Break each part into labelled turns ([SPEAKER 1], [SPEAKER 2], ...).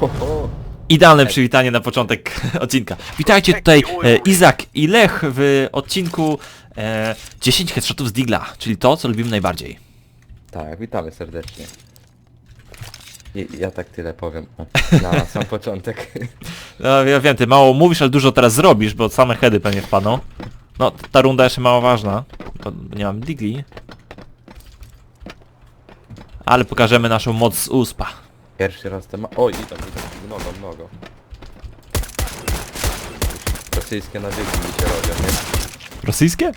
[SPEAKER 1] Ho, ho.
[SPEAKER 2] Idealne przywitanie na początek odcinka. Witajcie tutaj e, Izak i Lech w odcinku e, 10 headshotów z Digla, czyli to, co lubimy najbardziej.
[SPEAKER 1] Tak, witamy serdecznie. I, ja tak tyle powiem na sam początek.
[SPEAKER 2] No, ja wiem, ty mało mówisz, ale dużo teraz zrobisz, bo same heady pewnie wpadną. No, ta runda jeszcze mało ważna, bo nie mam Digli. Ale pokażemy naszą moc z uspa.
[SPEAKER 1] Pierwszy raz temat... Oj, idą, idą, mnogo, mnogo. Rosyjskie nawyki mi się robią, nie?
[SPEAKER 2] Rosyjskie?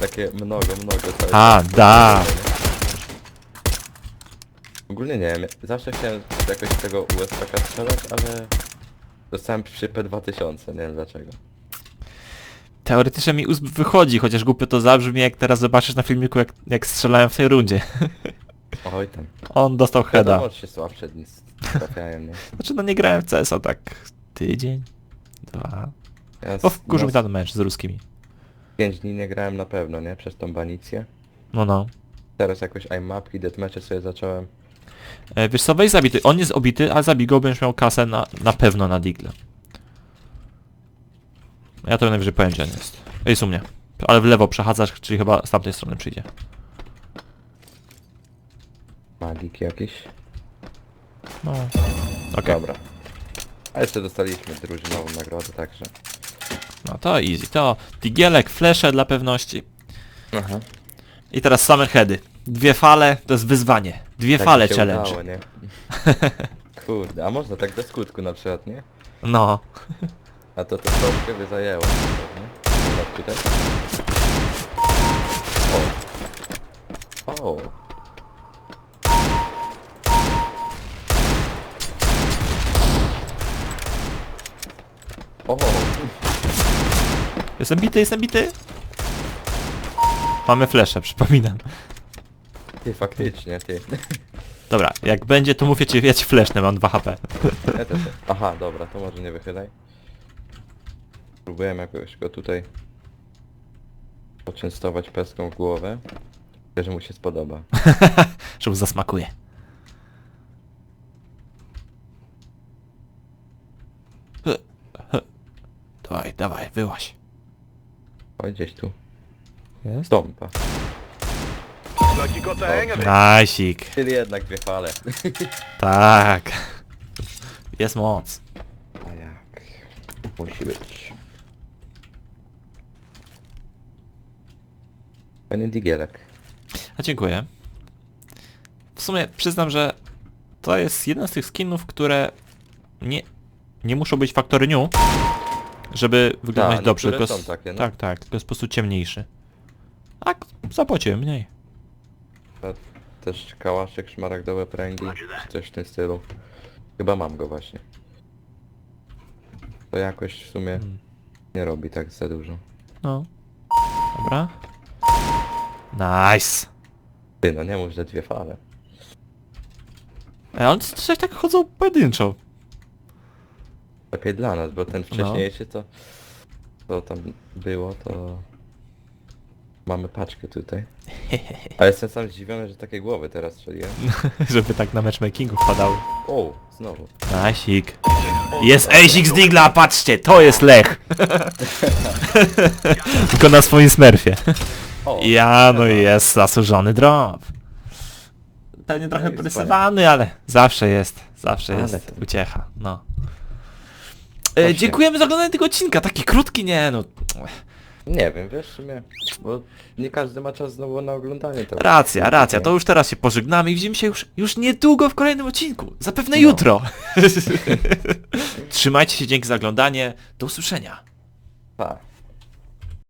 [SPEAKER 1] Takie mnogo, mnogo. cały
[SPEAKER 2] A,
[SPEAKER 1] czas.
[SPEAKER 2] da.
[SPEAKER 1] Ogólnie nie wiem, zawsze chciałem jakoś tego USPK strzelać, ale... Dostałem przy P2000, nie wiem dlaczego.
[SPEAKER 2] Teoretycznie mi usp wychodzi, chociaż głupio to zabrzmi, jak teraz zobaczysz na filmiku, jak, jak strzelałem w tej rundzie.
[SPEAKER 1] Oj tam.
[SPEAKER 2] On dostał heada.
[SPEAKER 1] Wiadomo, że się słabsze nic trafiają, nie?
[SPEAKER 2] Znaczy no nie grałem w CS-a tak tydzień, dwa.
[SPEAKER 1] Ja
[SPEAKER 2] Bo wkurzył mi
[SPEAKER 1] no,
[SPEAKER 2] ten mecz z ruskimi.
[SPEAKER 1] 5 dni nie grałem na pewno, nie? Przez tą banicję.
[SPEAKER 2] No no.
[SPEAKER 1] Teraz jakoś iMapki, deathmatche sobie zacząłem.
[SPEAKER 2] E, wiesz co, weź zabity. On jest obity, a zabij go, będziesz miał kasę na, na pewno na Digle. Ja to najwyżej powiem gdzie on jest. Jest u mnie. Ale w lewo przechadzasz, czyli chyba z tamtej strony przyjdzie.
[SPEAKER 1] Magik jakiś.
[SPEAKER 2] No. Okej.
[SPEAKER 1] Dobra. A jeszcze dostaliśmy drużynową nagrodę, także...
[SPEAKER 2] No to easy. To Digielek, flesze dla pewności.
[SPEAKER 1] Aha.
[SPEAKER 2] I teraz same heady. Dwie fale to jest wyzwanie. Dwie
[SPEAKER 1] Tak
[SPEAKER 2] fale
[SPEAKER 1] mi się
[SPEAKER 2] challenge.
[SPEAKER 1] Udało, nie? Kurde, a można tak do skutku na przykład, nie?
[SPEAKER 2] No.
[SPEAKER 1] A to to troszkę by zajęło. nie? Tak tutaj. O. O. O.
[SPEAKER 2] Jestem bity, jestem bity. Mamy flesze, przypominam.
[SPEAKER 1] Ty faktycznie, ty.
[SPEAKER 2] Dobra, jak będzie, to mówię ci, ja ci fleszne, mam 2 HP.
[SPEAKER 1] Ja też. Aha, dobra, to może nie wychylaj. Próbujemy jakoś go tutaj poczęstować peską w głowę. Myślę, że mu się spodoba.
[SPEAKER 2] Że mu zasmakuje. Dawaj, dawaj, wyłaś.
[SPEAKER 1] Oj, gdzieś tu.
[SPEAKER 2] Jest?
[SPEAKER 1] Stąpa.
[SPEAKER 2] Najsik.
[SPEAKER 1] Czyli jednak dwie fale.
[SPEAKER 2] Tak. Jest moc.
[SPEAKER 1] A jak? Musi być. Panie Digielek.
[SPEAKER 2] A dziękuję. W sumie przyznam, że to jest jeden z tych skinów, które nie, nie muszą być faktory new, żeby wyglądać
[SPEAKER 1] no,
[SPEAKER 2] dobrze. Tylko
[SPEAKER 1] są takie, no.
[SPEAKER 2] Tak, tak, tylko jest po prostu ciemniejszy. Tak, zapłaciłem mniej.
[SPEAKER 1] A też kałaszek, szmaragdowe pręgi, czy coś w tym stylu. Chyba mam go właśnie. To jakoś w sumie
[SPEAKER 2] Hmm.
[SPEAKER 1] nie robi tak za dużo.
[SPEAKER 2] No. Dobra. Nice.
[SPEAKER 1] Ty, no nie mów, że dwie fale.
[SPEAKER 2] E, on coś tak chodzą pojedynczo.
[SPEAKER 1] Lepiej dla nas, bo
[SPEAKER 2] No.
[SPEAKER 1] ten wcześniejszy to... Co tam było, to... Mamy paczkę tutaj. A jestem sam zdziwiony, że takie głowy teraz strzeliłem.
[SPEAKER 2] Żeby tak na matchmakingu wpadały.
[SPEAKER 1] O, znowu.
[SPEAKER 2] Najsik. Jest Ejsik z Digla, patrzcie, to jest Lech. Tylko na swoim smurfie.
[SPEAKER 1] O,
[SPEAKER 2] Ja, no i jest zasłużony drop. Pewnie trochę
[SPEAKER 1] No i
[SPEAKER 2] presowany, ale zawsze jest, zawsze
[SPEAKER 1] Ale
[SPEAKER 2] jest
[SPEAKER 1] to-
[SPEAKER 2] uciecha, no. E, dziękujemy za oglądanie tego odcinka, taki krótki, nie no.
[SPEAKER 1] Nie wiem, wiesz, w sumie, bo nie każdy ma czas znowu na oglądanie tego.
[SPEAKER 2] Racja, racja, to już teraz się pożegnamy i widzimy się już, już niedługo w kolejnym odcinku. Zapewne
[SPEAKER 1] No.
[SPEAKER 2] jutro. Trzymajcie się, dzięki za oglądanie. Do usłyszenia.
[SPEAKER 1] Tak.